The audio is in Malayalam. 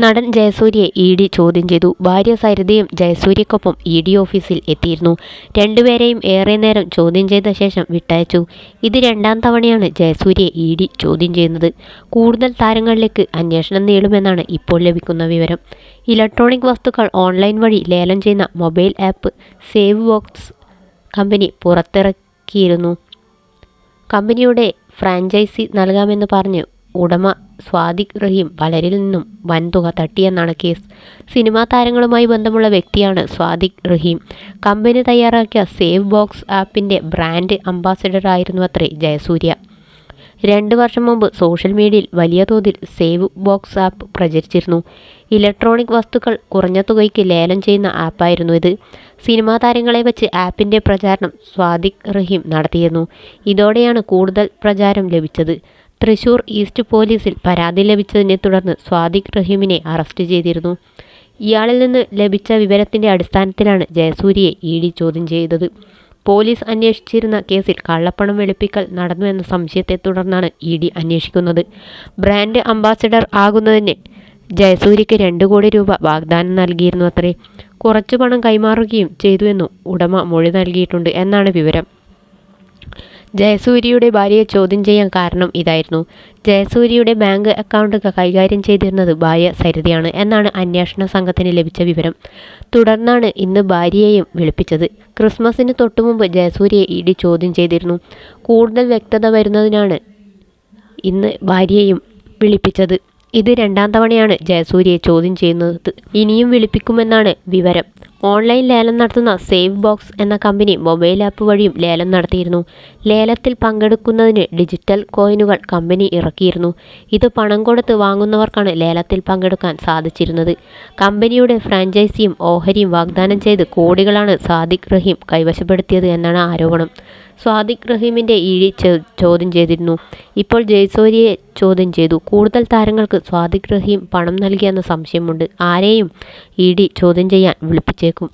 നടൻ ജയസൂര്യയെ ഇ ഡി ചോദ്യം ചെയ്തു. ഭാര്യ സരിതയും ജയസൂര്യക്കൊപ്പം ഇ ഡി ഓഫീസിൽ എത്തിയിരുന്നു. രണ്ടുപേരെയും ഏറെ നേരം ചോദ്യം ചെയ്ത ശേഷം വിട്ടയച്ചു. ഇത് രണ്ടാം തവണയാണ് ജയസൂര്യയെ ഇ ഡി ചോദ്യം ചെയ്യുന്നത്. കൂടുതൽ താരങ്ങളിലേക്ക് അന്വേഷണം നീളുമെന്നാണ് ഇപ്പോൾ ലഭിക്കുന്ന വിവരം. ഇലക്ട്രോണിക് വസ്തുക്കൾ ഓൺലൈൻ വഴി ലേലം ചെയ്യുന്ന mobile app save box company പുറത്തിറക്കിയിരുന്നു. കമ്പനിയുടെ ഫ്രാഞ്ചൈസി നൽകാമെന്ന് പറഞ്ഞ് ഉടമ സ്വാദിഖ് റഹീം പലരിൽ നിന്നും വൻതുക തട്ടിയെന്നാണ് കേസ്. സിനിമാ താരങ്ങളുമായി ബന്ധമുള്ള വ്യക്തിയാണ് സ്വാദിഖ് റഹീം. കമ്പനി തയ്യാറാക്കിയ സേവ് ബോക്സ് ആപ്പിന്റെ ബ്രാൻഡ് അംബാസഡറായിരുന്നു അത്രേ ജയസൂര്യ. രണ്ട് വർഷം മുമ്പ് സോഷ്യൽ മീഡിയയിൽ വലിയ തോതിൽ സേവ് ബോക്സ് ആപ്പ് പ്രചരിച്ചിരുന്നു. ഇലക്ട്രോണിക് വസ്തുക്കൾ കുറഞ്ഞ തുകയ്ക്ക് ലേലം ചെയ്യുന്ന ആപ്പായിരുന്നു ഇത്. സിനിമാ താരങ്ങളെ വെച്ച് ആപ്പിന്റെ പ്രചാരണം സ്വാദിഖ് റഹീം നടത്തിയിരുന്നു. ഇതോടെയാണ് കൂടുതൽ പ്രചാരം ലഭിച്ചത്. തൃശൂർ ഈസ്റ്റ് പോലീസിൽ പരാതി ലഭിച്ചതിനെ തുടർന്ന് സ്വാദിഖ് റഹീമിനെ അറസ്റ്റ് ചെയ്തിരുന്നു. ഇയാളിൽ നിന്ന് ലഭിച്ച വിവരത്തിന്റെ അടിസ്ഥാനത്തിലാണ് ജയസൂര്യയെ ഇ ഡി ചോദ്യം ചെയ്തത്. പോലീസ് അന്വേഷിച്ചിരുന്ന കേസിൽ കള്ളപ്പണം വെളുപ്പിക്കൽ നടന്നു എന്ന സംശയത്തെ തുടർന്നാണ് ഇ ഡി അന്വേഷിക്കുന്നത്. ബ്രാൻഡ് അംബാസഡർ ആകുന്നതിന് ജയസൂര്യയ്ക്ക് രണ്ട് കോടി രൂപ വാഗ്ദാനം നൽകിയിരുന്നു അത്രേ കുറച്ചു പണം കൈമാറുകയും ചെയ്തുവെന്നും ഉടമ മൊഴി നൽകിയിട്ടുണ്ട് എന്നാണ് വിവരം. ജയസൂര്യയുടെ ഭാര്യയെ ചോദ്യം ചെയ്യാൻ കാരണം ഇതായിരുന്നു. ജയസൂര്യയുടെ ബാങ്ക് അക്കൗണ്ട് കൈകാര്യം ചെയ്തിരുന്നത് ഭാര്യ സരിതയാണ് എന്നാണ് അന്വേഷണ സംഘത്തിന് ലഭിച്ച വിവരം. തുടർന്നാണ് ഇന്ന് ഭാര്യയെയും വിളിപ്പിച്ചത്. ക്രിസ്മസിന് തൊട്ടുമുമ്പ് ജയസൂര്യയെ ഇടി ചോദ്യം ചെയ്തിരുന്നു. കൂടുതൽ വ്യക്തത വരുന്നതിനാണ് ഇന്ന് ഭാര്യയെയും വിളിപ്പിച്ചത്. ഇത് രണ്ടാം തവണയാണ് ജയസൂര്യയെ ചോദ്യം ചെയ്യുന്നത്. ഇനിയും വിളിപ്പിക്കുമെന്നാണ് വിവരം. ഓൺലൈൻ ലേലം നടത്തുന്ന സേവ് ബോക്സ് എന്ന കമ്പനി മൊബൈൽ ആപ്പ് വഴിയും ലേലം നടത്തിയിരുന്നു. ലേലത്തിൽ പങ്കെടുക്കുന്നതിന് ഡിജിറ്റൽ കോയിനുകൾ കമ്പനി ഇറക്കിയിരുന്നു. ഇത് പണം കൊടുത്ത് വാങ്ങുന്നവർക്കാണ് ലേലത്തിൽ പങ്കെടുക്കാൻ സാധിച്ചിരുന്നത്. കമ്പനിയുടെ ഫ്രാഞ്ചൈസിയും ഓഹരിയും വാഗ്ദാനം ചെയ്ത് കോടികളാണ് സാദിഖ് റഹീം കൈവശപ്പെടുത്തിയത് എന്നാണ് ആരോപണം. സ്വാദിഖ് റഹീമിന്റെ ഇഴി ചോദ്യം ചെയ്തിരുന്നു. ഇപ്പോൾ ജയസൂര്യയെ ചോദ്യം ചെയ്തു. കൂടുതൽ താരങ്ങൾക്ക് സ്വാദിഖ് റഹീം പണം നൽകിയെന്ന സംശയമുണ്ട്. ആരെയും ഇ ഡി ചോദ്യം ചെയ്യാൻ വിളിപ്പിച്ചേക്കും.